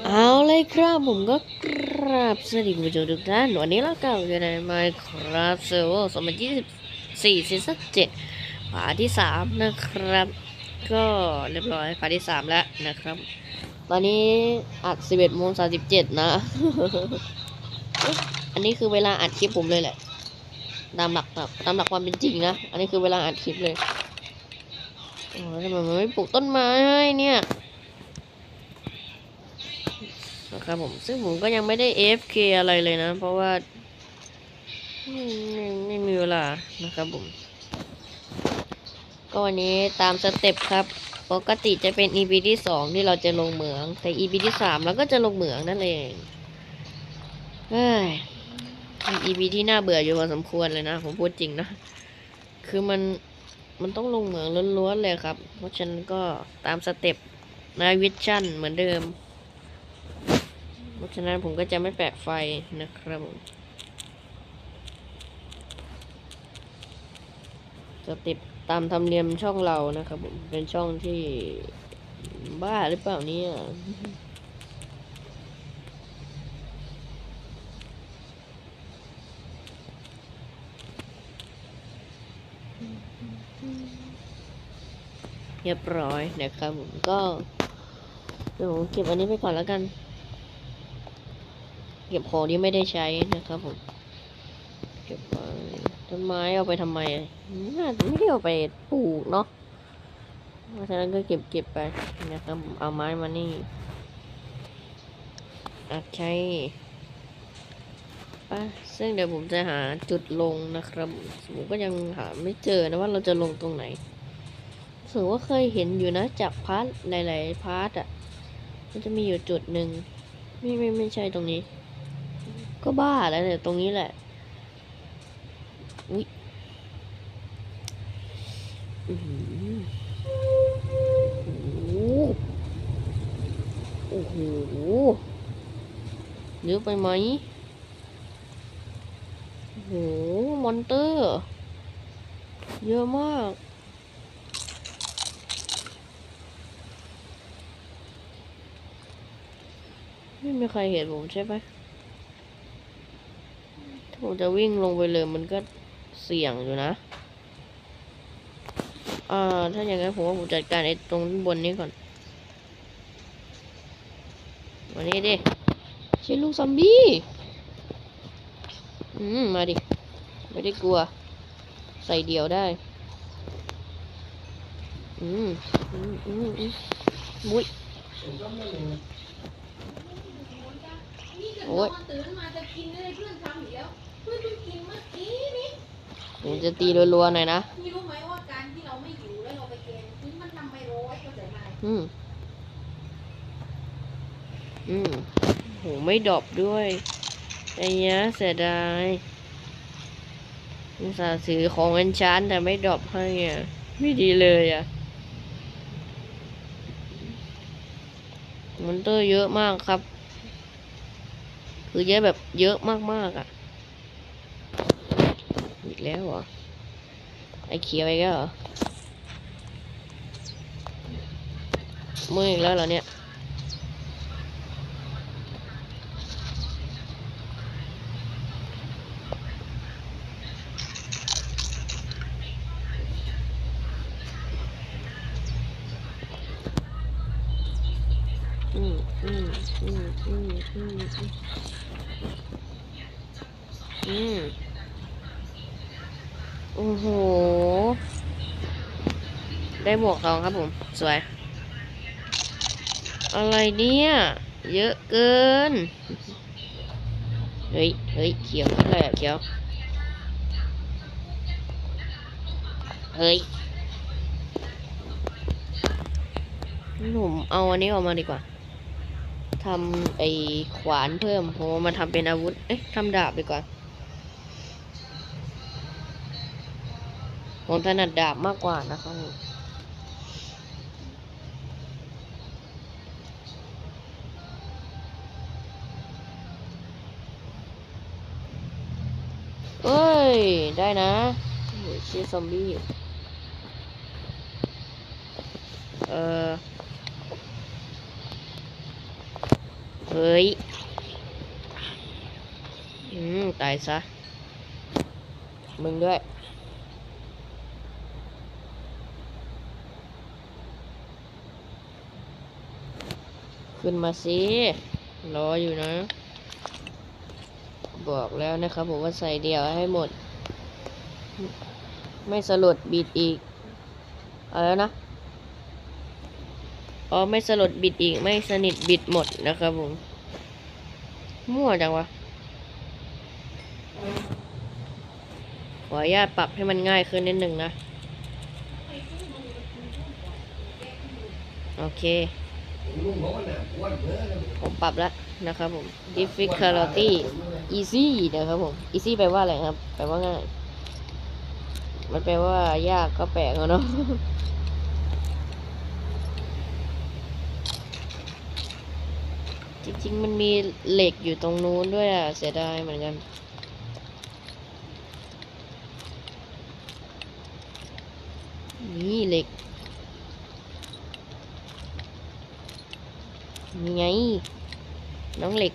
เอาเลยครับผมก็กราบสวัสดีคุณผู้ชมทุกท่านวันนี้เรากลับอยู่ใน Minecraft Server 2024ซีซั่น7พาร์ทที่ 3 นะครับ ก็เรียบร้อยพาร์ทที่ 3 แล้วนะครับ ตอนนี้อัด 11โมง37 นะ อันนี้คือเวลาอัดคลิปผมเลยแหละ ตามหลักตามหลักความเป็นจริงนะ อันนี้คือเวลาอัดคลิปเลยโอ้ทำไมมันไม่ปลูกต้นไม้ให้เนี่ย นะครับผม ซึ่งผมก็ยังไม่ได้ AFK อะไรเลยนะ เพราะว่าไม่ไม่ไม่มีเวลานะครับผม ก็วันนี้ตามสเต็ปครับ ปกติจะเป็น EP ที่สองที่เราจะลงเหมือง แต่ EP ที่สามเราก็จะลงเหมืองนั่นเองเฮ้ย EP ที่น่าเบื่ออยู่พอสมควรเลยนะ ผมพูดจริงนะ คือมันมันต้องลงเหมืองล้วนๆเลยครับ เพราะฉะนั้นก็ตามสเต็ปนายวิชั่นเหมือนเดิม ราะฉะนั้นผมก็จะไม่แปะไฟนะครับผมจะติดตามธรรมเนียมช่องเรานะครับผมเป็นช่องที่บ้าหรือเปล่าเนี่ยเรียบร้อยนะครับผมก็เดี๋ยวเก็บอันนี้ไปก่อนแล้วกัน เก็บของที่ไม่ได้ใช้นะครับผม เก็บไว้ต้นไม้เอาไปทำไมน่าจะไม่ได้เอาไปปลูกเนาะ เพราะฉะนั้นก็เก็บเก็บไปนะครับเอาไม้มานี่อาจใช้ปะซึ่งเดี๋ยวผมจะหาจุดลงนะครับ ผมก็ยังหาไม่เจอนะว่าเราจะลงตรงไหนรู้สึกว่าเคยเห็นอยู่นะจากพาร์ทหลาย ๆ พาร์ทอะ มันจะมีอยู่จุดหนึ่งไม่ไม่ไม่ใช่ตรงนี้ ก็บ้าแล้วเนี่ย ตรงนี้แหละ อุ้ยโอ้โหโอ้โหเยอะไปไหมโอ้โห มอนเตอร์ เยอะมากไม่มีใครเห็นผมใช่ไหม ผมจะวิ่งลงไปเลยมันก็เสี่ยงอยู่นะอ่าถ้าอย่างนั้นผมว่าผมจัดการไอ้ตรงบนนี้ก่อนมานี่ดิใช่ลูกซอมบี้ อืม มาดิ ไม่ได้กลัว ใส่เดียวได้ อืม อืม อืมอืมมุ้ยโอ้ย ตื่นมาจะกินอะไรเพื่อนทำอีกแล้วเพื่อนเพิ่งกินเมื่อกี้นี้ผมจะตีรัวๆหน่อยนะ พี่รู้ไหมว่าการที่เราไม่อยู่แล้วเราไปแกงคือมันทำไปร้อยเข้าใจไหมอืม อืมโหไม่ดรอปด้วยไอ้เนี้ยเสียดายอุตส่าห์ซื้อของเอนชานแต่ไม่ดรอปให้อะ ไม่ดีเลยอะ มอนเตอร์เยอะมากครับ คือเยอะแบบเยอะมากๆอะอีก แล้วเหรอ ไอ้เขียวอีกแล้วเหรอมืออีกแล้วเหรอเนี่ย อืมอืมอืมอืมอืมอืม โอ้โห ได้หมวกทองครับผม สวย อะไรเนี่ย เยอะเกิน เฮ้ย เฮ้ย เขียวอะไรอะเขียว เฮ้ยผมเอาอันนี้ออกมาดีกว่าทำไอ้ขวานเพิ่มผมเอามาทำเป็นอาวุธ เอ๊ะทำดาบดีกว่า ผมถนัดดาบมากกว่านะครับเอ้ย ได้นะโอ้ยเชี่ยซอมบี้ เออเฮ้ย อืม ตายซะ มึงด้วย ขึ้นมาสิรออยู่นะ บอกแล้วนะครับผมว่าใส่เดียวให้หมด ไม่สลดบิดอีกอะไรนะอ๋อไม่สลดบิดอีกไม่สนิทบิดหมดนะครับผมมั่วจังวะขออนุญาตปรับให้มันง่ายขึ้นนิดหนึ่งนะ โอเค ผมปรับแล้วนะครับผม difficulty easy นะครับผม easy แปลว่าอะไรครับ แปลว่าง่าย มันแปลว่ายากก็แปลกเนาะจริงๆ มันมีเหล็กอยู่ตรงนู้นด้วยอะเสียดายเหมือนกัน นี่เหล็ก นี่ไง น้องเหล็ก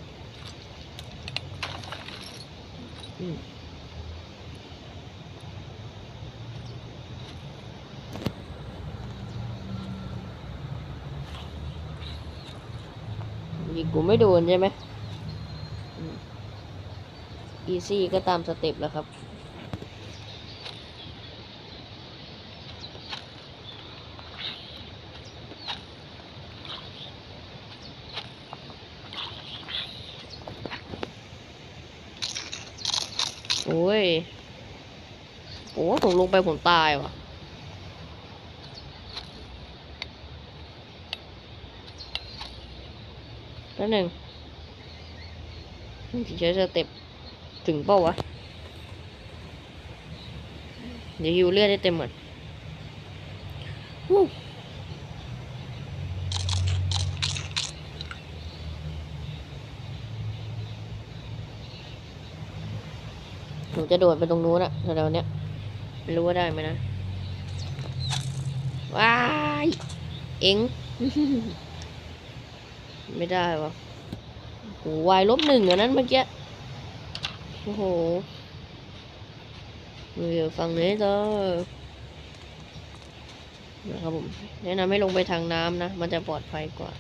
ยิงกูไม่โดนใช่ไหมอีซี่ก็ตามสเต็ปแล้วครับ โอ้ย โอ้ผมล งไปผมตายว่ะแป๊บหนึ่งที่ใช้สเต็ปถึงเปล่าวะ เดี๋ยวฮิวเลือดได้เต็มหมดหูหนูจะโดดไปตรงนู้นอะแถวๆเนี้ย ไม่รู้ว่าได้ไหมนะ ว้าย เอ็ง ไม่ได้วะโหวายลบหนึ่งอันนั้นเมื่อกี้ โอ้โหเดี๋ยวฟังนี้ต่อนะครับผม แนะนำให้ลงไปทางน้ำนะ มันจะปลอดภัยกว่า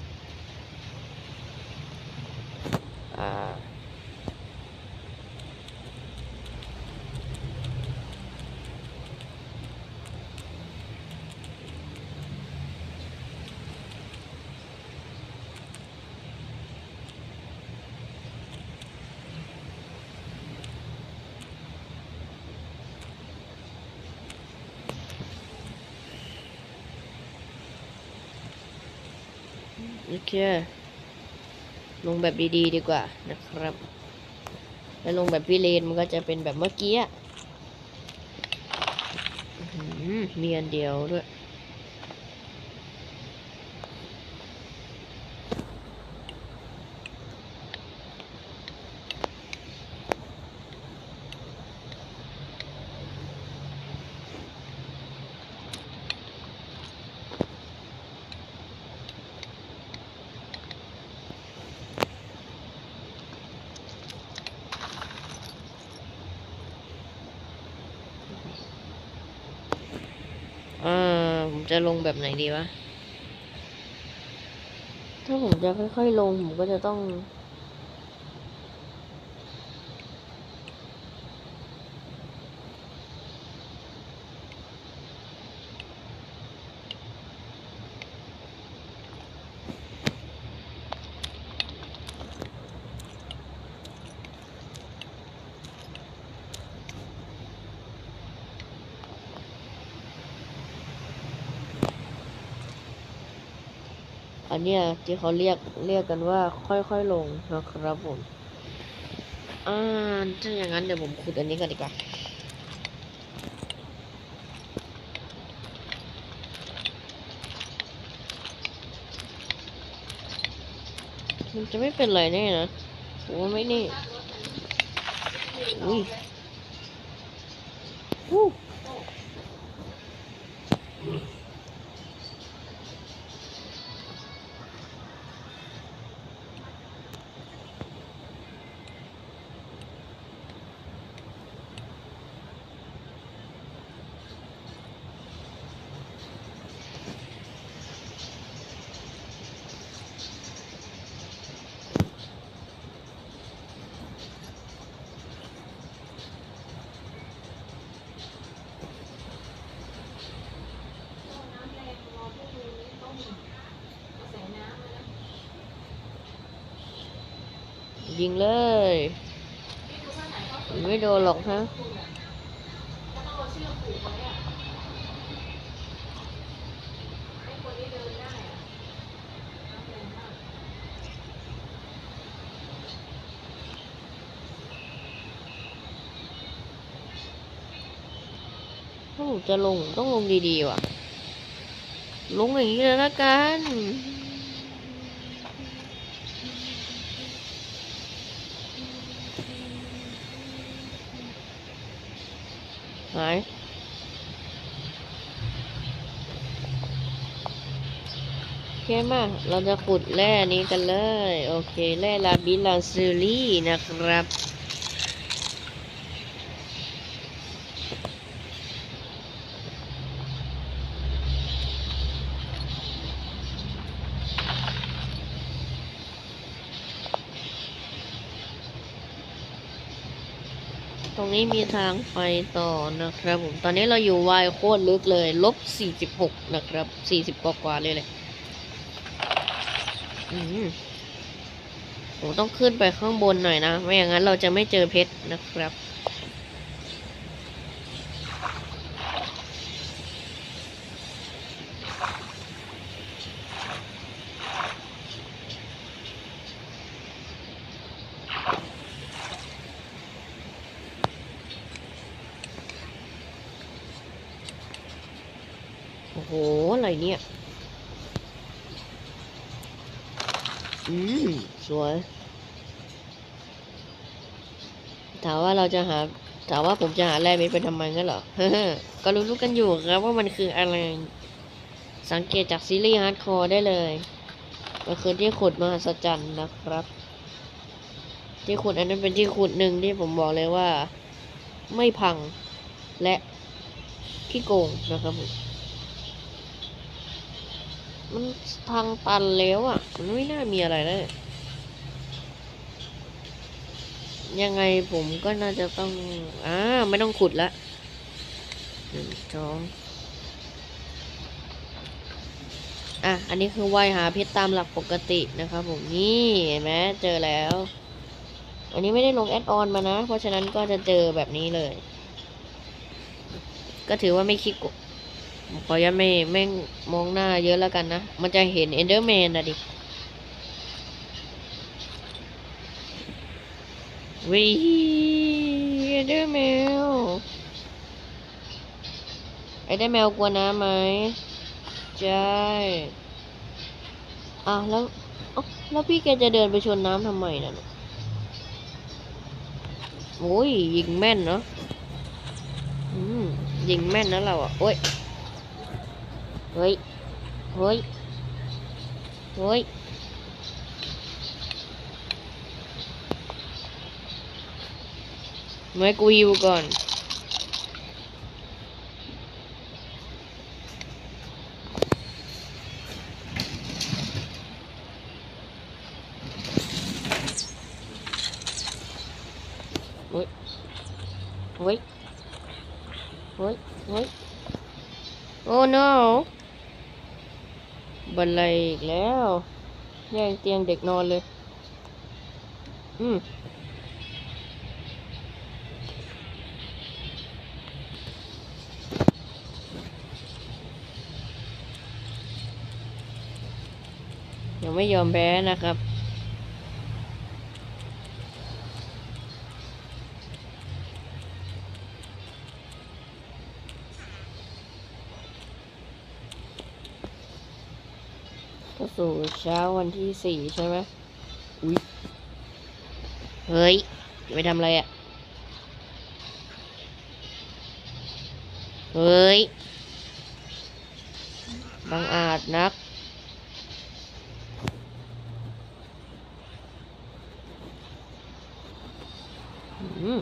เคลงแบบดีๆ ดีกว่านะครับ แล้วลงแบบพี่เลนมันก็จะเป็นแบบเมื่อกี้อะมีอันเดียวด้วย อ่าผมจะลงแบบไหนดีวะ ถ้าผมจะค่อยๆลง ผมก็จะต้อง เนี้ยที่เขาเรียกเรียกกันว่าค่อยๆลงนะครับผมอ่าถ้าอย่างนั้นเดี๋ยวผมขุดอันนี้กันดีกว่ามันจะไม่เป็นไรแน่นะผมว่าไม่แน่อุ้ยวู้ ยิงเลยไม่โดนหรอกฮะคุณอะก็ต้าเชือกผูกไว้อะให้คนนี้เดินได้อะน้ำแรงมจะลงต้องลงดีๆว่ะ ลงอย่างนี้เลยละกัน เคมาเราจะขุดแร่นี้กันเลย โอเค แร่ลาบิลาซิลี่นะครับ ตรงนี้มีทางไปต่อนะครับผม ตอนนี้เราอยู่วายโคตรลึกเลย ลบ 46 นะครับ 40 กว่ากว่าๆเลยเลย ผมต้องขึ้นไปข้างบนหน่อยนะ ไม่อย่างนั้นเราจะไม่เจอเพชรนะครับ โอ้โห อะไรเนี่ย อืมสวย ถามว่าเราจะหา ถามว่าผมจะหาแร่นี้ไปทำไมงั้นเหรอ ก็รู้ๆกันอยู่ครับว่ามันคืออะไร สังเกตจากซีรีส์ฮาร์ดคอร์ได้เลยมันคือที่ขุดมหัศจรรย์นะครับ ที่ขุดอันนั้นเป็นที่ขุดหนึ่งที่ผมบอกเลยว่า ไม่พังและขี้โกงนะครับผม มันทางตันแล้วอะ มันไม่น่ามีอะไรแล้วเนี่ยยังไงผมก็น่าจะต้อง อ่า ไม่ต้องขุดละหนึ่งสองอะ อันนี้คือว่ายหาเพชรตามหลักปกตินะครับผม นี่เห็นไหมเจอแล้ว อันนี้ไม่ได้ลงแอดออนมานะ เพราะฉะนั้นก็จะเจอแบบนี้เลย ก็ถือว่าไม่คิดก ขอยันไม่ไม่มองหน้าเยอะแล้วกันนะ มันจะเห็นเอนเดอร์แมนอะดิวิเอนเดอร์แมวไอนเดอร์แมวกลัวน้ำไหมใช่อ้าวแล้วแล้วพี่แกจะเดินไปชนน้ำทำไมน่ะเนี่ยโอ้ยยิงแม่นเนาะอืมยิงแม่นนะเราอะ โอ้ย เฮ้ยเฮ้ยเฮ้ย ไม่กูฮิวก่อน เฮ้ย เฮ้ย เฮ้ย เฮ้ย โอ้ no บันไลอีกแล้ว แย่งเตียงเด็กนอนเลย อืมยังไม่ยอมแพ้นะครับ ก็ สู่เช้าวันที่สี่ใช่ไหมอุ้ยเฮ้ยจะไปทำอะไรอะ่ะ เฮ้ยบังอาจนัก อืม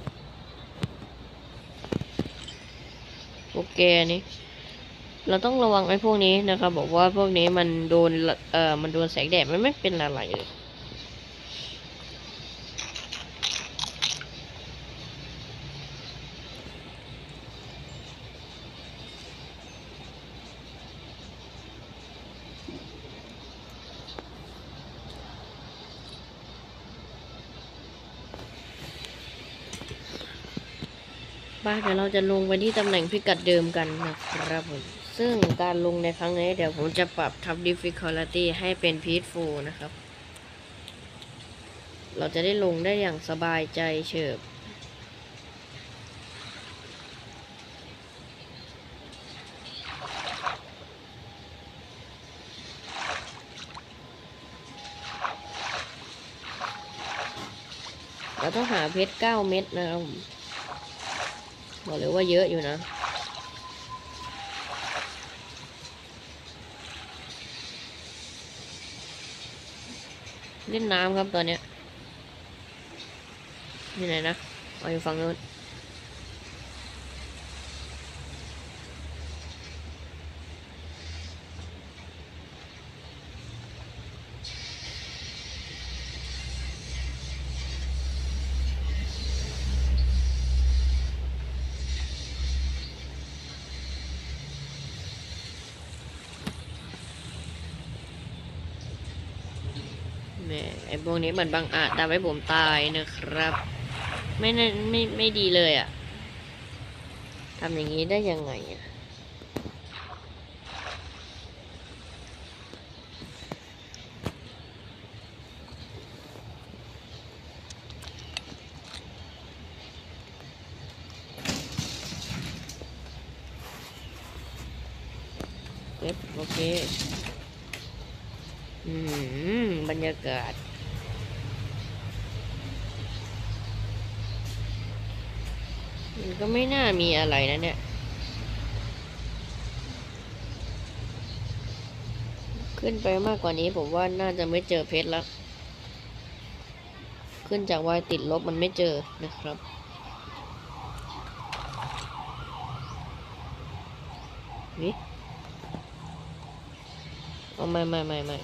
โอเคนี่ เราต้องระวังไอ้พวกนี้นะครับ บอกว่าพวกนี้มันโดนเอ่อมันโดนแสงแดดไม่นไม่เป็นอะไรเลยบ้าเดี๋ยวเราจะลงไปที่ตำแหน่งพิกัดเดิมกันนะครับผม ซึ่งการลงในครั้งนี้เดี๋ยวผมจะปรับทับ difficulty ให้เป็น peaceful นะครับ เราจะได้ลงได้อย่างสบายใจเฉิบเราต้องหาเพชรเก้าเม็ดนะครับบอกเลยว่าเยอะอยู่นะ เล่นน้ำครับตอนเนี้ยนี่ไหนนะเอาอยู่ฝั่งนู้น วกนี้เหมือนบางอาจทำให้ผมตายนะครับ ไม่น่ไม่ไม่ดีเลยอะ่ะทำอย่างนี้ได้ยังไงอะ่ะเก็บโอเค อืม บรรยากาศ มัน ก็ไม่น่ามีอะไรนะเนี่ยขึ้นไปมากกว่านี้ผมว่าน่าจะไม่เจอเพชรแล้ว ขึ้นจากวายติดลบมันไม่เจอนะครับนี่เอาไม่ไม่ไม่ไม่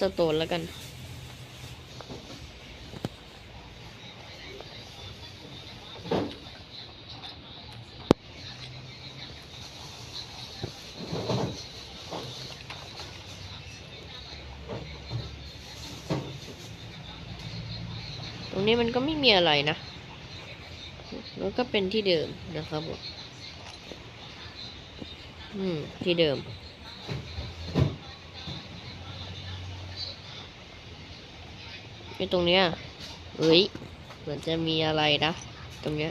สโตนแล้วกัน ตรงนี้มันก็ไม่มีอะไรนะ แล้วก็เป็นที่เดิมนะครับผม อืม ที่เดิม ไอ้ตรงเนี้ยเอ้ย เหมือนจะมีอะไรนะ ตรงเนี้ย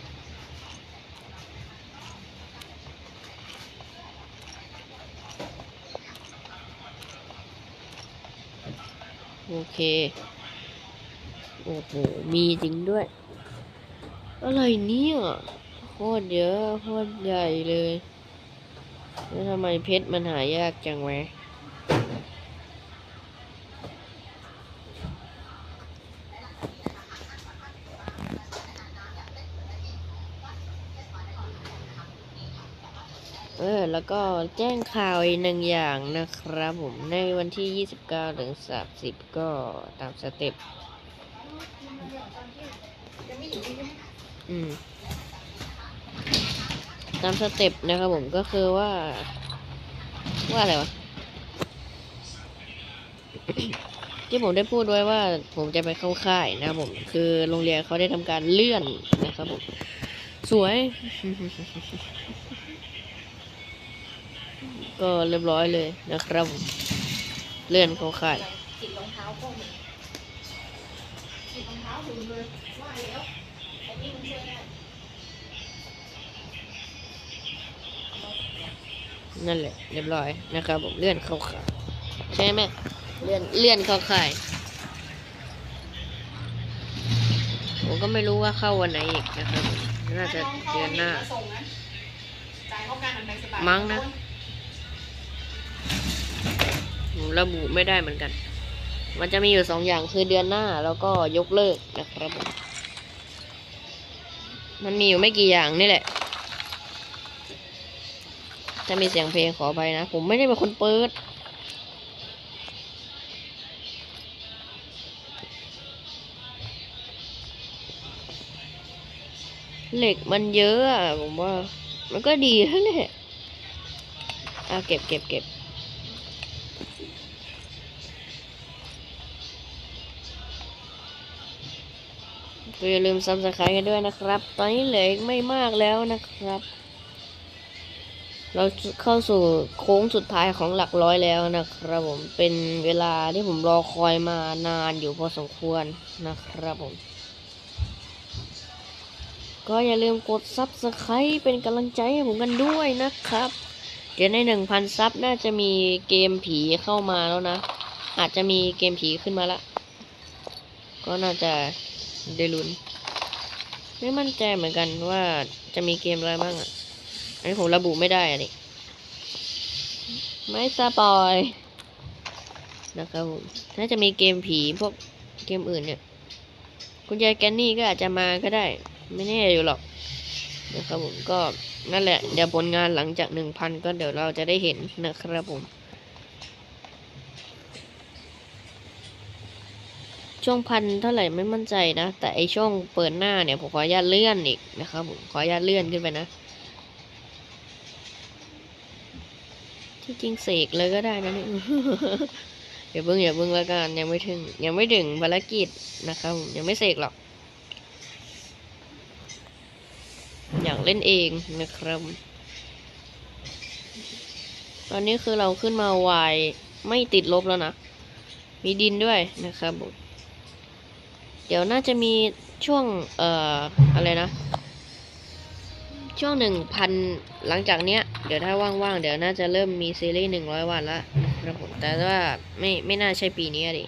โอเค โอ้โห มีจริงด้วย อะไรเนี่ยโคตรเยอะโคตรใหญ่เลย แล้วทำไมเพชรมันหายากจังวะ ออแล้วก็แจ้งข่าวอีกหนึ่งอย่างนะครับผมในวันที่ 29 ถึง 30 ก็ตามสเต็ปอืมตามสเต็ปนะครับผมก็คือว่า ว่าอะไรวะ ที่ผมได้พูดไว้ว่า ผมจะไปเข้าค่ายนะครับผม คือโรงเรียนเขาได้ทำการเลื่อนนะครับผม สวย ก็เรียบร้อยเลยนะครับ เลื่อนเข้าค่ายติดรองเท้าก็มีติดรองเท้าถึงเลยว่าแล้วไอ้นี่มันช่วยได้นั่นแหละเรียบร้อยนะครับผมเลื่อนเข้าค่ายใช่ไหมเลื่อนเลื่อนเข้าค่ายผมก็ไม่รู้ว่าเข้าวันไหนอีกนะครับน่าจะเดือนหน้า มั้งนะ ระบุไม่ได้เหมือนกัน มันจะมีอยู่สองอย่างคือเดือนหน้าแล้วก็ยกเลิกนะครับผมมันมีอยู่ไม่กี่อย่างนี่แหละถ้ามีเสียงเพลงขอไปนะ ผมไม่ได้เป็นคนเปิด เหล็กมันเยอะอะผมว่า มันก็ดีแล้วแหละอะเก็บเก็บเก็บ ก็อย่าลืมซับสไครต์กันด้วยนะครับ ตอนนี้เหลืออีกไม่มากแล้วนะครับ เราเข้าสู่โค้งสุดท้ายของหลักร้อยแล้วนะครับผม เป็นเวลาที่ผมรอคอยมานานอยู่พอสมควรนะครับผมก็อย่าลืมกดซับสไครต์เป็นกำลังใจให้ผมกันด้วยนะครับ เดี๋ยวในหนึ่งพันซับน่าจะมีเกมผีเข้ามาแล้วนะ อาจจะมีเกมผีขึ้นมาละ ก็น่าจะ ได้ลุ้น ไม่มั่นใจเหมือนกันว่าจะมีเกมอะไรบ้างอะ อันนี้ผมระบุไม่ได้อะดิไม่สปอยนะครับผมน่าจะมีเกมผีพวกเกมอื่นเนี่ย คุณยายแกนนี่ก็อาจจะมาก็ได้ ไม่แน่อยู่หรอกนะครับผมก็นั่นแหละเดี๋ยวผลงานหลังจากหนึ่งพันก็เดี๋ยวเราจะได้เห็นนะครับผม ช่วงพันเท่าไหร่ไม่มั่นใจนะ แต่ไอช่วงเปิดหน้าเนี่ยผมขออนุญาตเลื่อนอีกนะครับผมขออนุญาตเลื่อนขึ้นไปนะ ที่จริงเสกเลยก็ได้นะนี่อย่าเพิ่งอย่าเพิ่งแล้วกันยังไม่ถึง ยังไม่ถึงภารกิจนะครับผมยังไม่เสกหรอก อยากเล่นเองนะครับ ตอนนี้คือเราขึ้นมาวายไม่ติดลบแล้วนะ มีดินด้วยนะครับผม เดี๋ยวน่าจะมีช่วง เอ่อ อะไรนะ ช่วงหนึ่งพันหลังจากเนี้ย เดี๋ยวถ้าว่างๆ เดี๋ยวน่าจะเริ่มมีซีรีส์หนึ่งร้อยวันละครับผมแต่ว่าไม่ไม่น่าใช่ปีนี้ดิ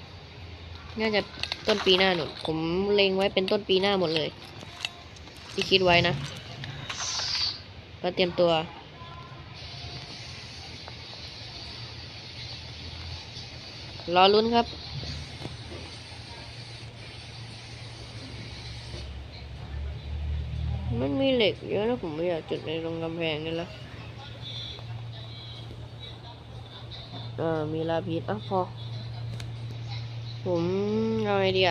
น่าจะต้นปีหน้าหนุนผมเล็งไว้เป็นต้นปีหน้าหมดเลย ที่คิดไว้นะ ก็เตรียมตัวรอลุ้นครับ มันมีเหล็กเยอะนะผมไม่อยากจุดในตรงกำแพงนี่ละเออมีลาพิษอะพอ ผมเอาไอเดีย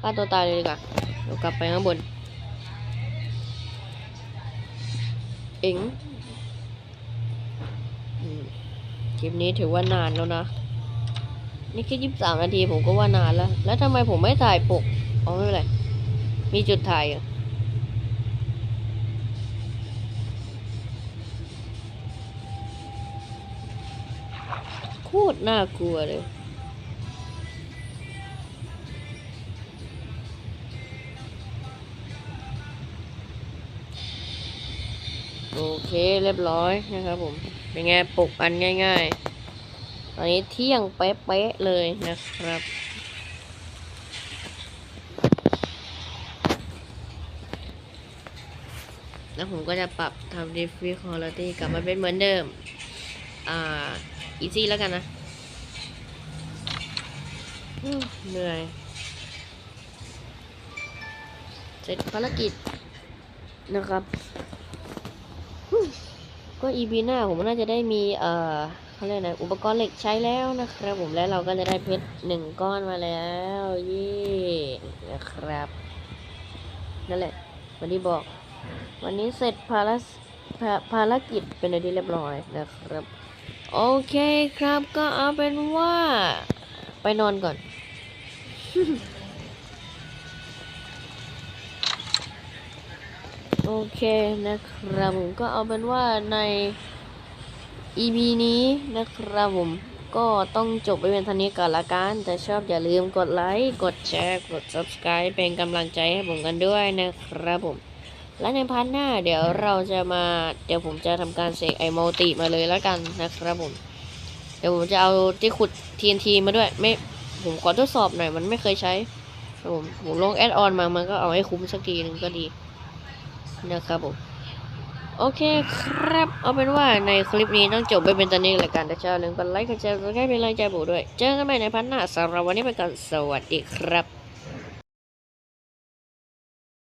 ฆ่าตัวตายเลยดีกว่าเดี๋ยวกลับไปข้างบน เอ็งคลิปนี้ถือว่านานแล้วนะ นี่แค่ยี่สิบสามนาทีผมก็ว่านานแล้ว แล้วทำไมผมไม่ถ่ายปก อ๋อไม่เป็นไร มีจุดถ่ายเหรอโตรน่ากลัวเลย โอเคเรียบร้อยนะครับผม เป็นไงปลุกอันง่ายๆ ตอนนี้เที่ยงเป๊ะๆเลยนะครับ แล้วผมก็จะปรับทำ difficulty กลับมาเป็นเหมือนเดิม อ่า easy แล้วกันนะเหนื่อย เสร็จภารกิจนะครับก็ EP หน้าผมน่าจะได้มี เอ่อเขาเรียกนะอุปกรณ์เหล็กใช้แล้วนะครับผมและเราก็จะได้เพชรหนึ่งก้อนมาแล้วเย่นะครับ นั่นแหละวันนี้บอก วันนี้เสร็จภารภาภารกิจเป็นอะไรที่เรียบร้อยนะครับ โอเคครับก็เอาเป็นว่า ไปนอนก่อน โอเคนะครับผมก็เอาเป็นว่าใน EP นี้นะครับผมก็ต้องจบไปเป็นเท่านี้ก่อนละกันแต่ชอบอย่าลืมกดไลค์ กดแชร์ กด subscribe เป็นกำลังใจให้ผมกันด้วยนะครับผม และในพาร์ทหน้าเดี๋ยวเราจะมาเดี๋ยวผมจะทำการเสกไอโมติมาเลยแล้วกันนะครับผม เดี๋ยวผมจะเอาที่ขุด TNT มาด้วยไม่ผมขอทดสอบหน่อยมันไม่เคยใช้ผมผมลงแอดออนมามันก็เอาให้คุ้มสักทีหนึงก็ดีนะครับผมโอเคครับ เอาเป็นว่าในคลิปนี้ต้องจบไปเป็นตอนนี้เลยกันแต่ชอบลืมกดไลค์กดแชร์กดแชร์เป็นกำลังใจผมด้วย เจอกันใหม่ในพันหน้าสำหรับวันนี้ไปก่อนสวัสดีครับ